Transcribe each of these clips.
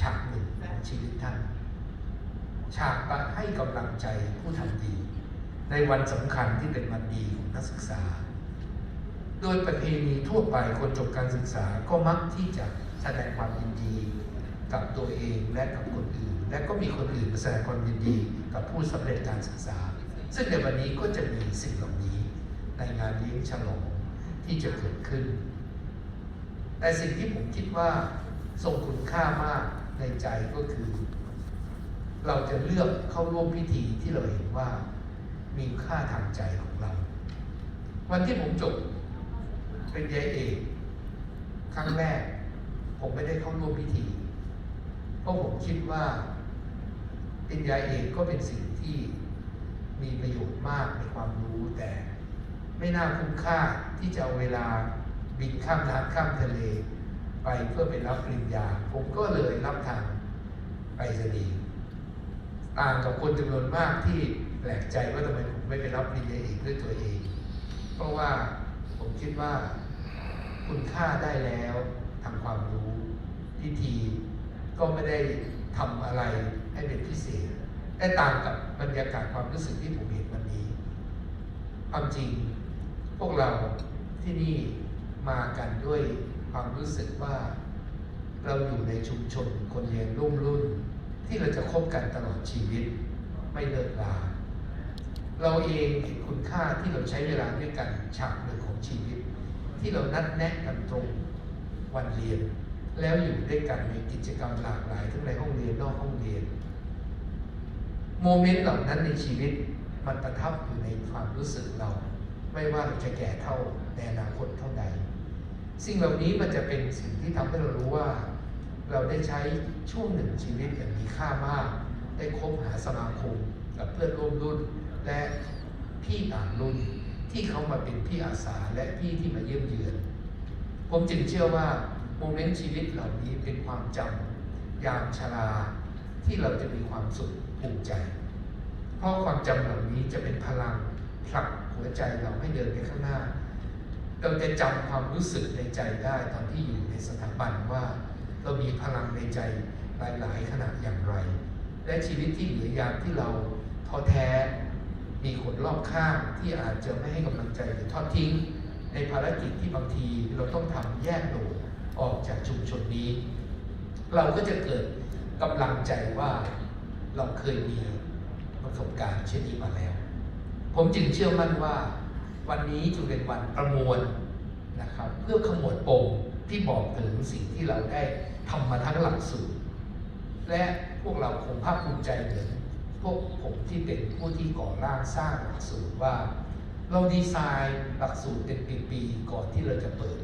ฉากหนึ่งของชีวิตท่าน ฉากให้กำลังใจผู้ทำดี ในวันสำคัญที่เป็นวันดีของนักศึกษา โดยประเพณีทั่วไปคนจบการศึกษาก็มักที่จะแสดงความยินดีกับตัวเองและกับคนอื่น และก็มีคนอื่นแสดงความยินดีกับผู้สำเร็จการศึกษา ซึ่งในวันนี้ก็จะมีสิ่งเหล่านี้ในงานเลี้ยงฉลองที่จะเกิดขึ้น แต่สิ่งที่ผมคิดว่าทรงคุณค่ามาก ในใจก็คือ เราจะเลือกเข้าร่วมพิธีที่เราเห็นว่ามีค่าทางใจของเรา วันที่ผมจบเป็นยายเอกครั้งแรก ผมไม่ได้เข้าร่วมพิธี เพราะผมคิดว่าเป็นยายเอกก็เป็นสิ่งที่มีประโยชน์มากในความรู้แต่ไม่น่าคุ้มค่าที่จะเอาเวลาบินข้ามน้ำข้ามทะเล ไปเพื่อไปรับปริญญา ผมก็เลยรับทางไปรษณีย์ต่างกับคนจำนวนมากที่แปลกใจว่าทำไมผมไม่ไปรับปริญญาเอกด้วยตัวเอง เพราะว่าผมคิดว่าคุณค่าได้แล้วทำความรู้พิธีก็ไม่ได้ทำอะไรให้เป็นพิเศษแต่ต่างกับบรรยากาศความรู้สึกที่ผมเห็นวันนี้ ความจริงพวกเราที่นี่มากันด้วย ความรู้สึกว่าเราอยู่ในชุมชนคนเรียนรุ่มรุ่น ที่เราจะคบกันตลอดชีวิตไม่เลิกลา เราเองเห็นคุณค่าที่เราใช้เวลาด้วยกันฉากหนึ่งของชีวิต ที่เรานัดแนะกันตรงวันเรียน แล้วอยู่ด้วยกันในกิจกรรมหลากหลายทั้งในห้องเรียนนอกห้องเรียน โมเมนต์เหล่านั้นในชีวิตมันประทับอยู่ในความรู้สึกเรา ไม่ว่าเราจะแก่เท่าในอนาคตเท่าใด สิ่งเหล่านี้มันจะเป็นสิ่งที่ทำให้เรารู้ว่า เราได้ใช้ช่วงหนึ่งชีวิตอย่างมีค่ามาก ได้คบหาสมาคมกับเพื่อนร่วมรุ่น และพี่ต่างรุ่นที่เขามาเป็นพี่อาสาและพี่ที่มาเยี่ยมเยือน ผมจึงเชื่อว่าโมเมนต์ชีวิตเหล่านี้เป็นความจำยามชราที่เราจะมีความสุขภูมิใจ เพราะความจำเหล่านี้จะเป็นพลังผลักหัวใจเราให้เดินไปข้างหน้า เราจะจำความรู้สึกในใจได้ตอนที่อยู่ในสถาบันว่า เรามีพลังในใจหลาย ๆ ขนาดอย่างไร และชีวิตที่เหลือยามที่เราท้อแท้มีคนรอบข้างที่อาจจะไม่ให้กำลังใจหรือทอดทิ้ง ในภารกิจที่บางทีเราต้องทำแยกโดดออกจากชุมชนนี้ เราก็จะเกิดกำลังใจว่าเราเคยมีประสบการณ์เช่นนี้มาแล้ว ผมจึงเชื่อมั่นว่า วันนี้จึงเป็นวันประมวลนะครับเพื่อขมวดปมที่บอกถึงสิ่งที่เราได้ทำมาทั้งหลักสูตร และพวกเราคงภาคภูมิใจเหมือนพวกผมที่เป็นผู้ที่ก่อร่างสร้างหลักสูตรว่า เราดีไซน์หลักสูตรเป็นปีๆก่อนที่เราจะเปิด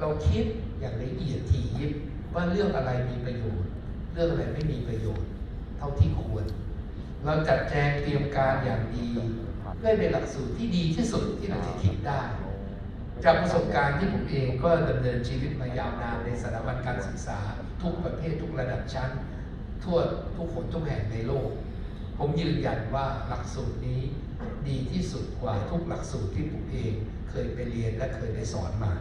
เราคิดอย่างละเอียดถี่ยิบว่าเรื่องอะไรมีประโยชน์ เรื่องอะไรไม่มีประโยชน์ เท่าที่ควร เราจัดแจงเตรียมการอย่างดีเพื่อเป็นหลักสูตรที่ดีที่สุดที่เราจะคิดได้ จากประสบการณ์ที่ผมเองก็ดำเนินชีวิตมายาวนานในสถาบันการศึกษา ทุกประเภททุกระดับชั้น ทั่วทุกคนทุกแห่งในโลก ผมยืนยันว่าหลักสูตรนี้ดีที่สุดกว่าทุกหลักสูตรที่ผมเองเคยไปเรียนและเคยได้สอนมา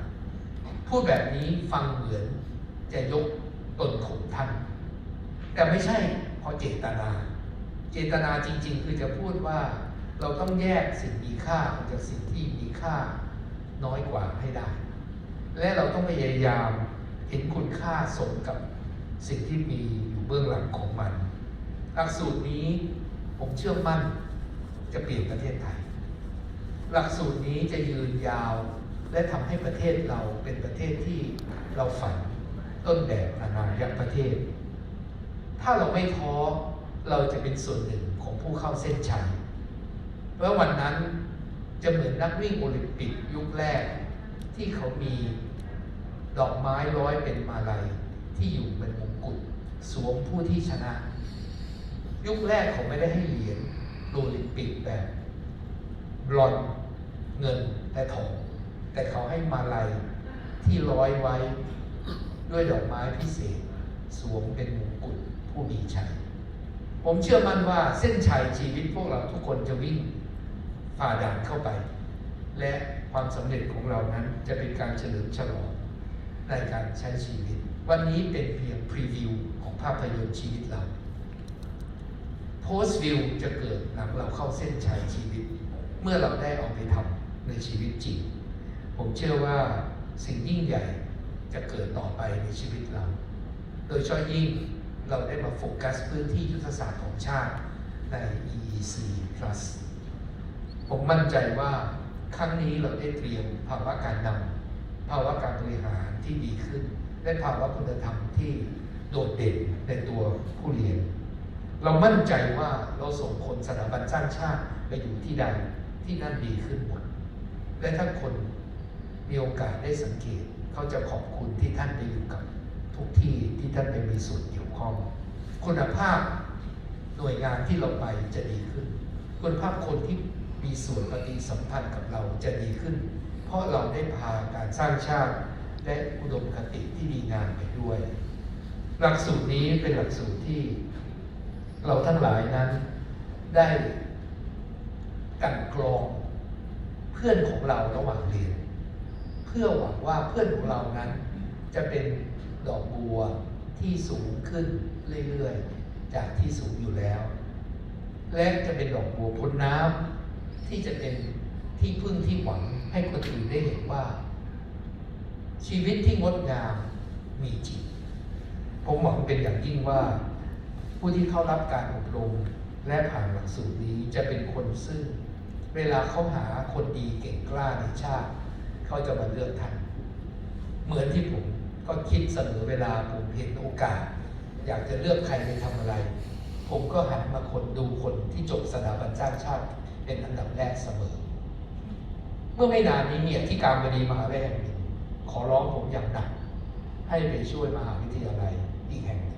พูดแบบนี้ฟังเหมือนจะยกตนข่มท่าน แต่ไม่ใช่เพราะเจตนา เจตนาจริง ๆ คือจะพูดว่าเราต้องแยกสิ่งมีค่าออกจากสิ่งที่มีค่าน้อยกว่าให้ได้ และเราต้องพยายามเห็นคุณค่าสมกับสิ่งที่มีอยู่เบื้องหลังของมัน หลักสูตรนี้ผมเชื่อมั่นจะเปลี่ยนประเทศไทย หลักสูตรนี้จะยืนยาวและทำให้ประเทศเราเป็นประเทศที่เราฝันต้นแบบอนาคตประเทศ ถ้าเราไม่ท้อ เราจะเป็นส่วนหนึ่งของผู้เข้าเส้นชัยเพราะวันนั้นจะเหมือนนักวิ่งโอลิมปิกยุคแรก ที่เขามีดอกไม้ร้อยเป็นมาลัยที่อยู่เป็นมงกุฎสวมผู้ที่ชนะ ยุคแรกเขาไม่ได้ให้เหรียญโอลิมปิกแบบบลอนเงินและทองแต่เขาให้มาลัยที่ร้อยไว้ด้วยดอกไม้พิเศษ สวมเป็นมงกุฎผู้มีชัย ผมเชื่อมั่นว่าเส้นชัยชีวิตพวกเราทุกคนจะวิ่งฝ่าด่านเข้าไป และความสำเร็จของเรานั้นจะเป็นการเฉลิมฉลองในการใช้ชีวิต วันนี้เป็นเพียงพรีวิวของภาพยนตร์ชีวิตเราโพสต์วิวจะเกิดหลังเราเข้าเส้นชัยชีวิต เมื่อเราได้เอาไปทำในชีวิตจริง ผมเชื่อว่าสิ่งยิ่งใหญ่จะเกิดต่อไปในชีวิตเรา โดยเฉพาะยิ่ง เราได้มาโฟกัสพื้นที่ยุทธศาสตร์ของชาติใน EEC Plus ผมมั่นใจว่าครั้งนี้เราได้เตรียมภาวะการนำภาวะการบริหารที่ดีขึ้น และภาวะคุณธรรมที่โดดเด่นในตัวผู้เรียน เรามั่นใจว่าเราส่งคนสถาบันสร้างชาติไปอยู่ที่ใดที่นั่นดีขึ้นหมด และถ้าคนมีโอกาสได้สังเกต เขาจะขอบคุณที่ท่านไปอยู่กับทุกที่ที่ท่านไปมีส่วนเก ของคุณภาพหน่วยงานที่เราไปจะดีขึ้น คุณภาพคนที่มีส่วนปฏิสัมพันธ์กับเราจะดีขึ้น เพราะเราได้พาการสร้างชาติ และอุดมคติที่ดีงามไปด้วย หลักสูตรนี้เป็นหลักสูตรที่เราทั้งหลายนั้นได้กันกรองเพื่อนของเราระหว่างเรียน เพื่อหวังว่าเพื่อนของเรานั้นจะเป็นดอกบัว ที่สูงขึ้นเรื่อยๆ จากที่สูงอยู่แล้ว และจะเป็นดอกบัวพ้นน้ำที่จะเป็นที่พึ่งที่หวังให้คนอื่นได้เห็นว่า ชีวิตที่งดงามมีจริงผมหวังเป็นอย่างยิ่งว่า ผู้ที่เข้ารับการอบรมและผ่านหลักสูตรนี้จะเป็นคนซึ่ง เวลาเขาหาคนดีเก่งกล้าในชาติ เขาจะมาเลือกท่านเหมือนที่ผม ก็คิดเสมอเวลาผมเห็นโอกาส อยากจะเลือกใครไปทำอะไร ผมก็หันมาคนดูคนที่จบสถาบันสร้างชาติ เป็นอันดับแรกเสมอ เมื่อไม่นานนี้เนี่ยที่การบดีมหาวิทยาลัยแห่งหนึ่งขอร้องผมอย่างหนักให้ไปช่วยมหาวิทยาลัยอีกแห่งหนึ่ง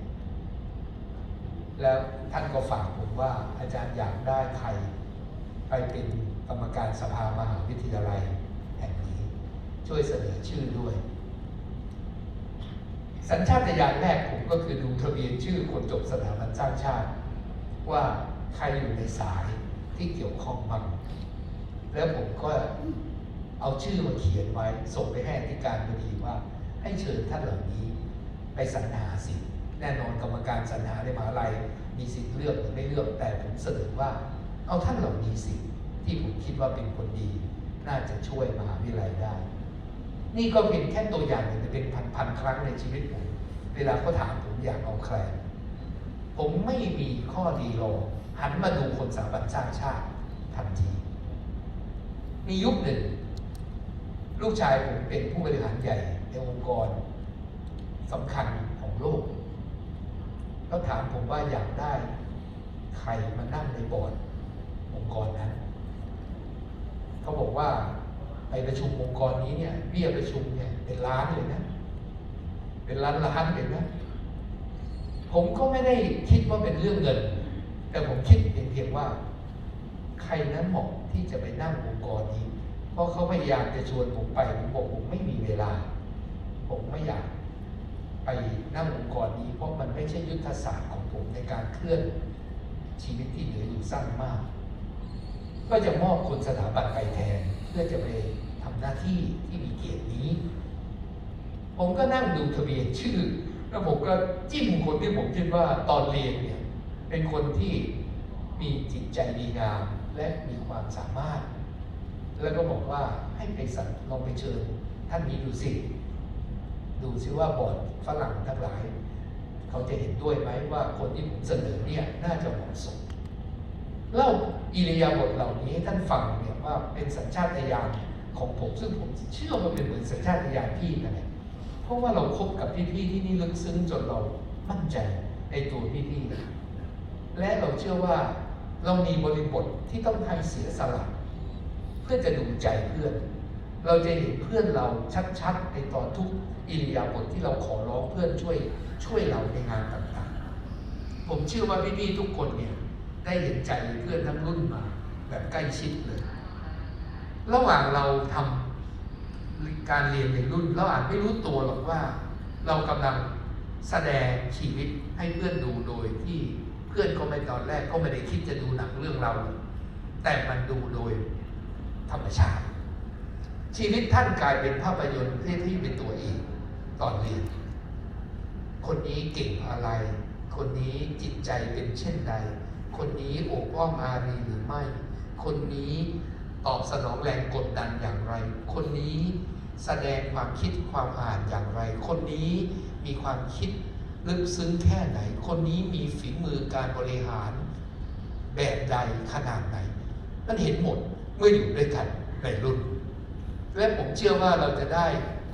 แล้วท่านก็ฝากผมว่าอาจารย์อยากได้ใครไปเป็นกรรมการสภามหาวิทยาลัยแห่งนี้ ช่วยเสนอชื่อด้วย สัญชาตญาณแรกผมก็คือดูทะเบียนชื่อคนจบสถาบันสร้างชาติ ว่าใครอยู่ในสายที่เกี่ยวข้องบ้างแล้วผมก็เอาชื่อมาเขียนไว้ ส่งไปให้อธิการบดีว่า ให้เชิญท่านเหล่านี้ ไปสรรหาสิทธิ์แน่นอนกรรมการสรรหาในมหาลัยมีสิทธิ์เลือกหรือไม่เลือกแต่ผมเสนอว่า เอาท่านเหล่านี้สิที่ผมคิดว่าเป็นคนดี น่าจะช่วยมหาวิทยาลัยได้ นี่ก็เป็นแค่ตัวอย่างหนึ่งแต่เป็นพันๆครั้งในชีวิตผม เวลาเขาถามผมอยากเอาใคร ผมไม่มีข้อดีรองหันมาดูคนสถาบันสร้างชาติทันที มียุคหนึ่ง ลูกชายผมเป็นผู้บริหารใหญ่ในองค์กรสำคัญของโลกเขาถามผมว่าอยากได้ใครมานั่งในบอร์ดองค์กรนั้น เขาบอกว่า ไปประชุมองค์กรนี้เนี่ยเบี้ยประชุมเนี่ยเป็นล้านเลยนะ เป็นล้านล้านเลยนะ ผมก็ไม่ได้คิดว่าเป็นเรื่องเงิน แต่ผมคิดเพียงเพียงว่า ใครนั้นเหมาะที่จะไปนั่งองค์กรนี้ เพราะเขาพยายามจะชวนผมไปผมบอกผมไม่มีเวลา ผมไม่อยากไปนั่งองค์กรนี้เพราะมันไม่ใช่ยุทธศาสตร์ของผมในการเคลื่อนชีวิตที่เหลืออยู่สั้นมาก ก็จะมอบคนสถาบันไปแทน เพื่อจะไปทำหน้าที่ที่มีเกียรตินี้ ผมก็นั่งดูทะเบียนชื่อ แล้วผมก็จิ้มคนที่ผมคิดว่าตอนเรียนเนี่ยเป็นคนที่มีจิตใจดีงามและมีความสามารถ แล้วก็บอกว่าให้ไปสั่งลองไปเชิญ ท่านนี้ดูสิ ดูซิว่าบอร์ดฝรั่งทั้งหลาย เขาจะเห็นด้วยไหมว่าคนที่ผมเสนอเนี่ยน่าจะเหมาะสม เล่าอิริยาบถเหล่านี้ให้ท่านฟังเนี่ยว่าเป็นสัญชาตญาณของผม ซึ่งผมเชื่อว่าเป็นเหมือนสัญชาตญาณพี่นั่นแหละเพราะว่าเราคบกับพี่ๆที่นี่ลึกซึ้งจนเรามั่นใจในตัวพี่ๆและเราเชื่อว่าเรามีบริบทที่ต้องให้เสียสละเพื่อจะดูใจเพื่อน เราจะเห็นเพื่อนเราชัดๆในตอนทุกอิริยาบถที่เราขอร้องเพื่อนช่วยช่วยเราในงานต่างๆ ผมเชื่อว่าพี่ๆทุกคนเนี่ย ได้เห็นใจเพื่อนทั้งรุ่นมา แบบใกล้ชิดเลย ระหว่างเราทำการเรียนในรุ่นเราอาจไม่รู้ตัวหรอกว่า เรากำลังแสดงชีวิตให้เพื่อนดูโดยที่เพื่อนก็ไม่ตอนแรกก็ไม่ได้คิดจะดูหนังเรื่องเรา แต่มันดูโดยธรรมชาติ ชีวิตท่านกลายเป็นภาพยนตร์ที่ที่เป็นตัวเองตอนเรียน คนนี้เก่งอะไร คนนี้จิตใจเป็นเช่นใด คนนี้โอบอ้อมอารีหรือไม่ คนนี้ตอบสนองแรงกดดันอย่างไร คนนี้แสดงความคิดความอ่านอย่างไร คนนี้มีความคิดลึกซึ้งแค่ไหน คนนี้มีฝีมือการบริหารแบบใดขนาดไหน มันเห็นหมดเมื่ออยู่ด้วยกันในรุ่น และผมเชื่อว่าเราจะได้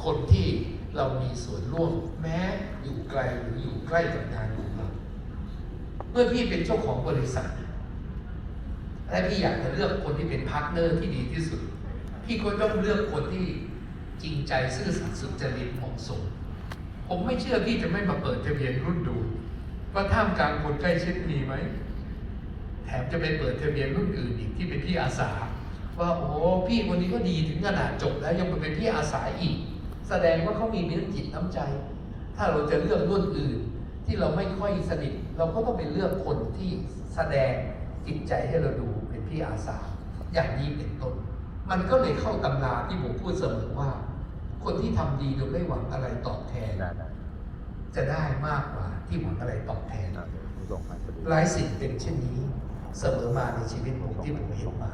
คนที่เรามีส่วนร่วมแม้อยู่ไกลหรืออยู่ใกล้กับงานของเรา เมื่อพี่เป็นเจ้าของบริษัท และพี่อยากจะเลือกคนที่เป็นพาร์ทเนอร์ที่ดีที่สุด พี่ก็ต้องเลือกคนที่จริงใจซื่อสัตย์สุจริตเหมาะสมผมไม่เชื่อพี่จะไม่มาเปิดทะเบียนรุ่นดู ว่าท่ามกลางคนใกล้ชิดมีไหมแถมจะไปเปิดทะเบียนรุ่นอื่นอีกที่เป็นพี่อาสา ว่าโอ้พี่คนนี้ก็ดีถึงขนาดจบแล้วยังมาเป็นพี่อาสาอีก แสดงว่าเขามีน้ำจิตน้ำใจ ถ้าเราจะเลือกรุ่นอื่น ที่เราไม่ค่อยสนิทเราก็ต้องไปเลือกคนที่แสดงจิตใจให้เราดูเป็นพี่อาสา อย่างนี้เป็นต้น มันก็เลยเข้าตำราที่ผมพูดเสมอว่า คนที่ทำดีโดยไม่หวังอะไรตอบแทน จะได้มากกว่าที่หวังอะไรตอบแทนหลายสิ่งเป็นเช่นนี้เสมอมาในชีวิตผมที่ผมเห็นมา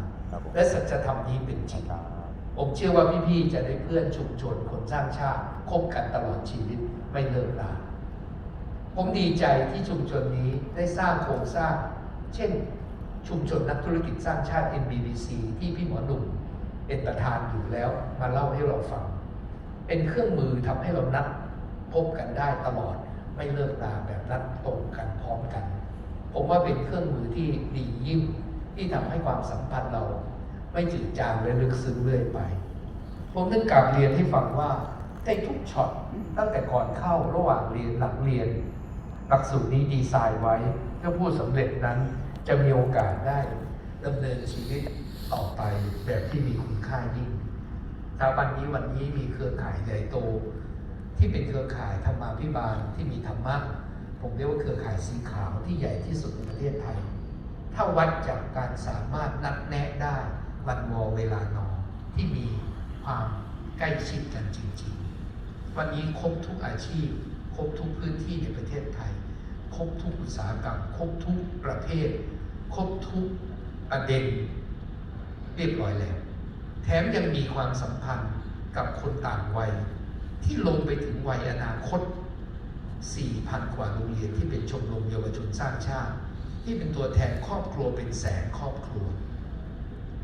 และสัจธรรมนี้เป็นจริงผมเชื่อว่าพี่ๆจะได้เพื่อนชุมชนคนสร้างชาติคบกันตลอดชีวิตไม่เลิกลา ผมดีใจที่ชุมชนนี้ได้สร้างโครงสร้าง เช่น ชุมชนนักธุรกิจสร้างชาติ NBBC ที่พี่หมอหนุ่มเป็นประธานอยู่แล้ว มาเล่าให้เราฟัง เป็นเครื่องมือทำให้เรานัดพบกันได้ตลอด ไม่เลิกลาแบบนัดตรงกันพร้อมกัน ผมว่าเป็นเครื่องมือที่ดียิ่งที่ทำให้ความสัมพันธ์เรา ไม่จืดจางและลึกซึ้งเรื่อยไป ผมนึกกลับเรียนให้ฟังว่าในทุกช็อตตั้งแต่ก่อนเข้าระหว่างเรียนหลังเรียน หลักสูตรนี้ดีไซน์ไว้เพื่อผู้สำเร็จนั้นจะมีโอกาสได้ดำเนินชีวิตต่อไปแบบที่มีคุณค่ายิ่งสถาบันนี้วันนี้มีเครือข่ายใหญ่โต ที่เป็นเครือข่ายธรรมาภิบาลที่มีธรรมะผมเรียกว่าเครือข่ายสีขาวที่ใหญ่ที่สุดในประเทศไทย ถ้าวัดจากการสามารถนัดแนะได้วันวอเวลานอนที่มีความใกล้ชิดกันจริง ๆ วันนี้ครบทุกอาชีพ ครบทุกพื้นที่ในประเทศไทย ครบทุกอุตสาหกรรม ครบทุกประเภทครบทุกประเด็น เรียบร้อยแล้ว แถมยังมีความสัมพันธ์กับคนต่างวัย ที่ลงไปถึงวัยอนาคต 4,000 กว่าโรงเรียนที่เป็นชมรมเยาวชนสร้างชาติ ที่เป็นตัวแทนครอบครัวเป็นแสนครอบครัว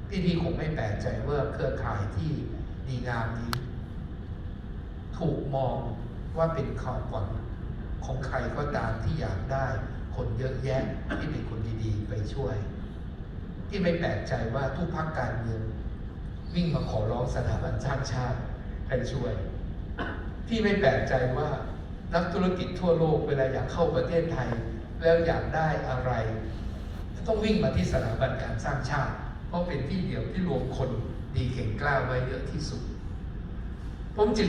พี่พี่คงไม่แปลกใจว่าเครือข่ายที่ดีงามนี้ ถูกมองว่าเป็นความหวัง ของใครก็ตามที่อยากได้ คนเยอะแยะที่เป็นคนดีๆ ไปช่วย ที่ไม่แปลกใจว่าทุกพักการเมืองวิ่งมาขอร้องสถาบันสร้างชาติให้ช่วย ที่ไม่แปลกใจว่านักธุรกิจทั่วโลกเวลาอยากเข้าประเทศไทย แล้วอยากได้อะไร ต้องวิ่งมาที่สถาบันการสร้างชาติ เพราะเป็นที่เดียวที่รวมคนดีเก่งกล้าไว้เยอะที่สุดผมจึง